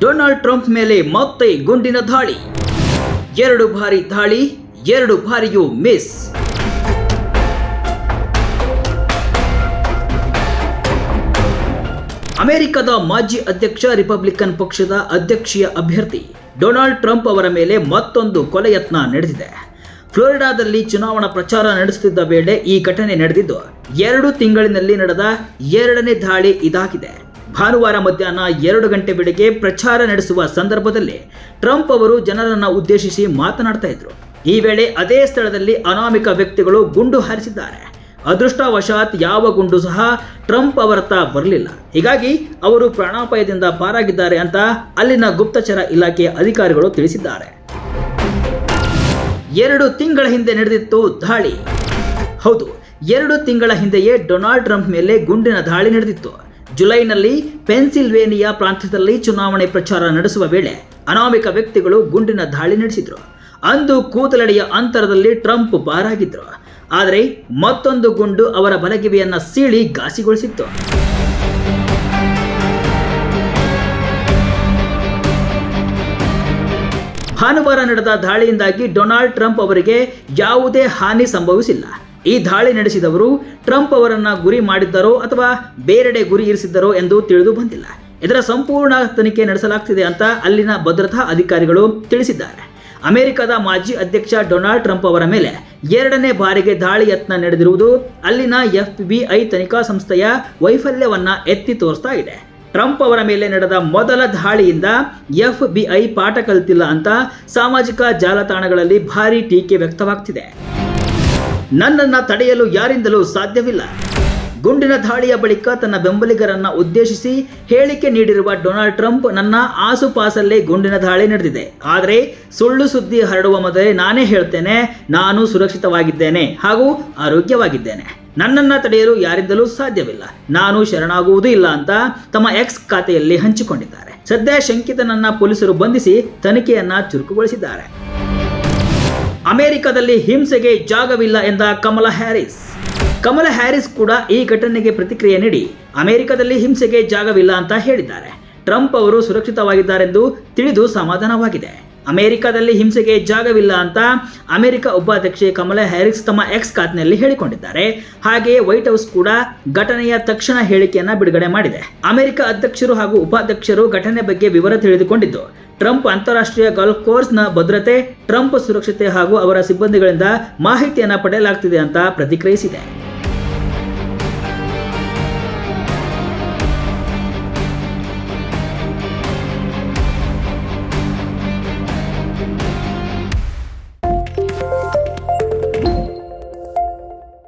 Donald Trump ಮೇಲೆ ಮತ್ತೆ ಗುಂಡಿನ ದಾಳಿ. ಎರಡು ಬಾರಿ ದಾಳಿ, ಎರಡು ಬಾರಿಯೂ ಮಿಸ್. ಅಮೆರಿಕದ ಮಾಜಿ ಅಧ್ಯಕ್ಷ ರಿಪಬ್ಲಿಕನ್ ಪಕ್ಷದ ಅಧ್ಯಕ್ಷೀಯ ಅಭ್ಯರ್ಥಿ ಡೊನಾಲ್ಡ್ ಟ್ರಂಪ್ ಅವರ ಮೇಲೆ ಮತ್ತೊಂದು ಕೊಲೆ ಯತ್ನ ನಡೆದಿದೆ. ಫ್ಲೋರಿಡಾದಲ್ಲಿ ಚುನಾವಣಾ ಪ್ರಚಾರ ನಡೆಸುತ್ತಿದ್ದ ವೇಳೆ ಈ ಘಟನೆ ನಡೆದಿದ್ದು, ಎರಡು ತಿಂಗಳಿನಲ್ಲಿ ನಡೆದ ಎರಡನೇ ದಾಳಿ ಇದಾಗಿದೆ. ಭಾನುವಾರ ಮಧ್ಯಾಹ್ನ ಎರಡು ಗಂಟೆ ಬೆಳಿಗ್ಗೆ ಪ್ರಚಾರ ನಡೆಸುವ ಸಂದರ್ಭದಲ್ಲಿ ಟ್ರಂಪ್ ಅವರು ಜನರನ್ನು ಉದ್ದೇಶಿಸಿ ಮಾತನಾಡ್ತಾ ಇದ್ರು. ಈ ವೇಳೆ ಅದೇ ಸ್ಥಳದಲ್ಲಿ ಅನಾಮಿಕ ವ್ಯಕ್ತಿಗಳು ಗುಂಡು ಹಾರಿಸಿದ್ದಾರೆ. ಅದೃಷ್ಟವಶಾತ್ ಯಾವ ಗುಂಡು ಸಹ ಟ್ರಂಪ್ ಅವರತ್ತ ಬರಲಿಲ್ಲ. ಹೀಗಾಗಿ ಅವರು ಪ್ರಾಣಾಪಾಯದಿಂದ ಪಾರಾಗಿದ್ದಾರೆ ಅಂತ ಅಲ್ಲಿನ ಗುಪ್ತಚರ ಇಲಾಖೆಯ ಅಧಿಕಾರಿಗಳು ತಿಳಿಸಿದ್ದಾರೆ. ಎರಡು ತಿಂಗಳ ಹಿಂದೆ ನಡೆದಿತ್ತು ದಾಳಿ. ಹೌದು, ಎರಡು ತಿಂಗಳ ಹಿಂದೆಯೇ ಡೊನಾಲ್ಡ್ ಟ್ರಂಪ್ ಮೇಲೆ ಗುಂಡಿನ ದಾಳಿ ನಡೆದಿತ್ತು. ಜುಲೈನಲ್ಲಿ ಪೆನ್ಸಿಲ್ವೇನಿಯಾ ಪ್ರಾಂತ್ಯದಲ್ಲಿ ಚುನಾವಣೆ ಪ್ರಚಾರ ನಡೆಸುವ ವೇಳೆ ಅನಾಮಿಕ ವ್ಯಕ್ತಿಗಳು ಗುಂಡಿನ ದಾಳಿ ನಡೆಸಿದರು. ಅಂದು ಕೂದಲಡಿಯ ಅಂತರದಲ್ಲಿ ಟ್ರಂಪ್ ಬಾರಾಗಿದ್ದರು ಆದರೆ ಮತ್ತೊಂದು ಗುಂಡು ಅವರ ಬಲಗಿವೆಯನ್ನು ಸೀಳಿ ಘಾಸಿಗೊಳಿಸಿತ್ತು. ಭಾನುವಾರ ನಡೆದ ದಾಳಿಯಿಂದಾಗಿ ಡೊನಾಲ್ಡ್ ಟ್ರಂಪ್ ಅವರಿಗೆ ಯಾವುದೇ ಹಾನಿ ಸಂಭವಿಸಿಲ್ಲ. ಈ ದಾಳಿ ನಡೆಸಿದವರು ಟ್ರಂಪ್ ಅವರನ್ನು ಗುರಿ ಮಾಡಿದ್ದರೋ ಅಥವಾ ಬೇರೆಡೆ ಗುರಿ ಇರಿಸಿದ್ದರೋ ಎಂದು ತಿಳಿದು ಬಂದಿಲ್ಲ. ಇದರ ಸಂಪೂರ್ಣ ತನಿಖೆ ನಡೆಸಲಾಗ್ತಿದೆ ಅಂತ ಅಲ್ಲಿನ ಭದ್ರತಾ ಅಧಿಕಾರಿಗಳು ತಿಳಿಸಿದ್ದಾರೆ. ಅಮೆರಿಕದ ಮಾಜಿ ಅಧ್ಯಕ್ಷ ಡೊನಾಲ್ಡ್ ಟ್ರಂಪ್ ಅವರ ಮೇಲೆ ಎರಡನೇ ಬಾರಿಗೆ ದಾಳಿ ಯತ್ನ ನಡೆದಿರುವುದು ಅಲ್ಲಿನ ಎಫ್ಬಿಐ ತನಿಖಾ ಸಂಸ್ಥೆಯ ವೈಫಲ್ಯವನ್ನ ಎತ್ತಿ ತೋರಿಸ್ತಾ ಇದೆ. ಟ್ರಂಪ್ ಅವರ ಮೇಲೆ ನಡೆದ ಮೊದಲ ದಾಳಿಯಿಂದ ಐ ಪಾಠ ಕಲಿತಿಲ್ಲ ಅಂತ ಸಾಮಾಜಿಕ ಜಾಲತಾಣಗಳಲ್ಲಿ ಭಾರೀ ಟೀಕೆ ವ್ಯಕ್ತವಾಗ್ತಿದೆ. ನನ್ನನ್ನು ತಡೆಯಲು ಯಾರಿಂದಲೂ ಸಾಧ್ಯವಿಲ್ಲ. ಗುಂಡಿನ ದಾಳಿಯ ಬಳಿಕ ತನ್ನ ಬೆಂಬಲಿಗರನ್ನ ಉದ್ದೇಶಿಸಿ ಹೇಳಿಕೆ ನೀಡಿರುವ ಡೊನಾಲ್ಡ್ ಟ್ರಂಪ್, ನನ್ನ ಆಸುಪಾಸಲ್ಲೇ ಗುಂಡಿನ ದಾಳಿ ನಡೆದಿದೆ. ಆದರೆ ಸುಳ್ಳು ಸುದ್ದಿ ಹರಡುವ ಮೊದಲೇ ನಾನೇ ಹೇಳ್ತೇನೆ, ನಾನು ಸುರಕ್ಷಿತವಾಗಿದ್ದೇನೆ ಹಾಗೂ ಆರೋಗ್ಯವಾಗಿದ್ದೇನೆ. ನನ್ನನ್ನ ತಡೆಯಲು ಯಾರಿಂದಲೂ ಸಾಧ್ಯವಿಲ್ಲ. ನಾನು ಶರಣಾಗುವುದೂ ಇಲ್ಲ ಅಂತ ತಮ್ಮ ಎಕ್ಸ್ ಖಾತೆಯಲ್ಲಿ ಹಂಚಿಕೊಂಡಿದ್ದಾರೆ. ಸದ್ಯ ಶಂಕಿತನನ್ನ ಪೊಲೀಸರು ಬಂಧಿಸಿ ತನಿಖೆಯನ್ನ ಚುರುಕುಗೊಳಿಸಿದ್ದಾರೆ. ಅಮೆರಿಕದಲ್ಲಿ ಹಿಂಸೆಗೆ ಜಾಗವಿಲ್ಲ ಎಂದ ಕಮಲಾ ಹ್ಯಾರಿಸ್. ಕಮಲಾ ಹ್ಯಾರಿಸ್ ಕೂಡ ಈ ಘಟನೆಗೆ ಪ್ರತಿಕ್ರಿಯೆ ನೀಡಿ ಅಮೆರಿಕದಲ್ಲಿ ಹಿಂಸೆಗೆ ಜಾಗವಿಲ್ಲ ಅಂತ ಹೇಳಿದ್ದಾರೆ. ಟ್ರಂಪ್ ಅವರು ಸುರಕ್ಷಿತವಾಗಿದ್ದಾರೆಂದು ತಿಳಿದು ಸಮಾಧಾನವಾಗಿದೆ. ಅಮೆರಿಕದಲ್ಲಿ ಹಿಂಸೆಗೆ ಜಾಗವಿಲ್ಲ ಅಂತ ಅಮೆರಿಕ ಉಪಾಧ್ಯಕ್ಷೆ ಕಮಲಾ ಹ್ಯಾರಿಸ್ ತಮ್ಮ ಎಕ್ಸ್ ಖಾತೆಯಲ್ಲಿ ಹೇಳಿಕೊಂಡಿದ್ದಾರೆ. ಹಾಗೆಯೇ ವೈಟ್ ಹೌಸ್ ಕೂಡ ಘಟನೆಯ ತಕ್ಷಣ ಹೇಳಿಕೆಯನ್ನ ಬಿಡುಗಡೆ ಮಾಡಿದೆ. ಅಮೆರಿಕ ಅಧ್ಯಕ್ಷರು ಹಾಗೂ ಉಪಾಧ್ಯಕ್ಷರು ಘಟನೆ ಬಗ್ಗೆ ವಿವರ ತಿಳಿದುಕೊಂಡಿದ್ದು, ಟ್ರಂಪ್ ಅಂತಾರಾಷ್ಟ್ರೀಯ ಗಾಲ್ಫ್ ಕೋರ್ಸ್ನ ಭದ್ರತೆ, ಟ್ರಂಪ್ ಸುರಕ್ಷತೆ ಹಾಗೂ ಅವರ ಸಿಬ್ಬಂದಿಗಳಿಂದ ಮಾಹಿತಿಯನ್ನು ಪಡೆಯಲಾಗ್ತಿದೆ ಅಂತ ಪ್ರತಿಕ್ರಿಯಿಸಿದೆ.